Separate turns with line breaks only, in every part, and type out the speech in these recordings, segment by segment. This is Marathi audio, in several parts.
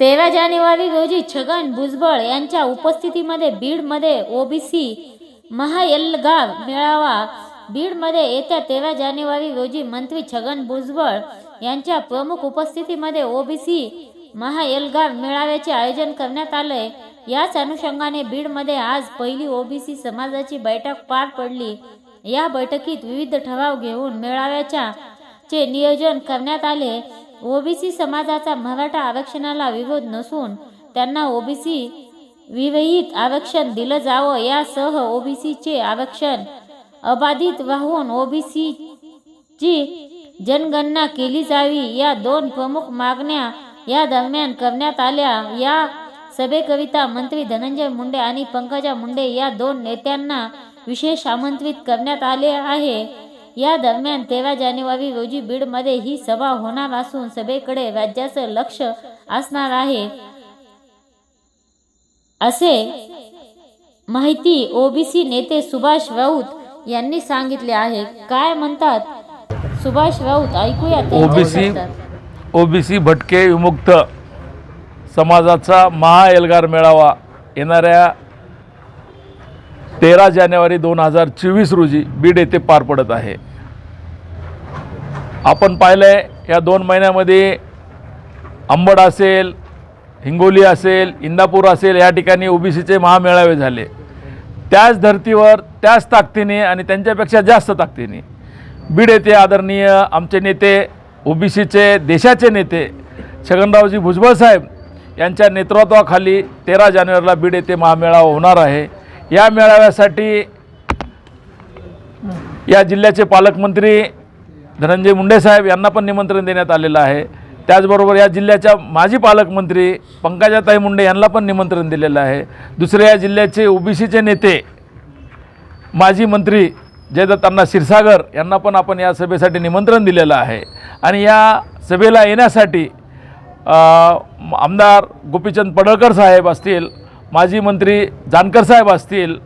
तेरा जानेवारी रोजी छगन भुजबळ यांच्या उपस्थितीमध्ये बीडमध्ये ओबीसी महायल्गार मेळावा. बीडमध्ये येत्या तेरा जानेवारी रोजी मंत्री छगन भुजबळ यांच्या प्रमुख उपस्थितीमध्ये ओबीसी महाएल्गार मेळाव्याचे आयोजन करण्यात आले याच अनुषंगाने बीडमध्ये आज पहिली ओबीसी समाजाची बैठक पार पडली. या बैठकीत विविध ठराव घेऊन मेळाव्याच्या चे नियोजन करण्यात आले. ओबीसी समाजाचा मराठा आरक्षणाला विरोध नसून त्यांना ओबीसी विरहित आरक्षण दिलं जावं यासह ओबीसीचे आरक्षण अबाधित राहून ओबीसीची जनगणना केली जावी या दोन प्रमुख मागण्या या दरम्यान करण्यात आल्या. या सभेकरिता मंत्री धनंजय मुंडे आणि पंकजा मुंडे या दोन नेत्यांना विशेष आमंत्रित करण्यात आले आहे. या दरम्यान तेरा जानेवारी रोजी बीडमध्ये ही सभा होणार असून सभेकडे राज्याचं लक्ष असणार आहे. असे माहिती ओबीसी नेते सुभाष राऊत यांनी सांगितले आहे. काय म्हणतात? सुभाष राऊत ऐकूया
ओबीसी ओबीसी भटके विमुक्त समाजाचा महाएल्गार मेळावा येणाऱ्या तेरा जानेवारी दोन हजार चोवीस रोजी बीड येथे पार पडत आहे. आपण पाहिलं आहे या दोन महिन्यामध्ये अंबड असेल हिंगोली असेल इंदापूर असेल या ठिकाणी ओबीसीचे महामेळावे झाले. त्याच धर्तीवर त्याच ताकदीने आणि त्यांच्यापेक्षा जास्त ताकदीने बीड येथे आदरणीय आमचे नेते ओबीसीचे देशाचे नेते छगनरावजी भुजबळ साहेब यांच्या नेतृत्वाखाली तेरा जानेवारीला बीड येथे महामेळावा होणार आहे. या मेळाव्यासाठी या जिल्ह्याचे पालकमंत्री धनंजय मुंडे साहेब यांना पण निमंत्रण देण्यात आलेलं आहे. त्याचबरोबर या जिल्ह्याच्या माजी पालकमंत्री पंकजाताई मुंडे यांना पण निमंत्रण दिलेलं आहे. दुसरे या जिल्ह्याचे ओबीसीचे नेते माजी मंत्री जयदत्तांना क्षीरसागर यांना पण आपण या सभेसाठी निमंत्रण दिलेलं आहे. आणि या सभेला येण्यासाठी आमदार गोपीचंद पडळकर साहेब असतील माजी मंत्री जानकर साहेब असतील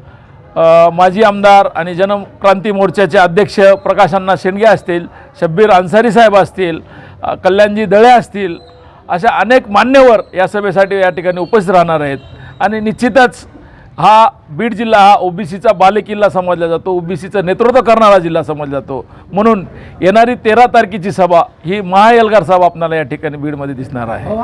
माजी आमदार आणि जनक्रांती मोर्चाचे अध्यक्ष प्रकाशांना शेंडगे असतील शब्बीर अन्सारी साहेब असतील कल्याणजी दळे असतील अशा अनेक मान्यवर या सभेसाठी या ठिकाणी उपस्थित राहणार आहेत. आणि निश्चितच हा बीड जिल्हा हा ओबीसीचा बालेकिल्ला समजला जातो ओबीसीचं नेतृत्व करणारा जिल्हा समजला जातो. म्हणून येणारी तेरा तारखेची सभा ही महाएल्गार सभा आपल्याला या ठिकाणी बीडमध्ये दिसणार आहे.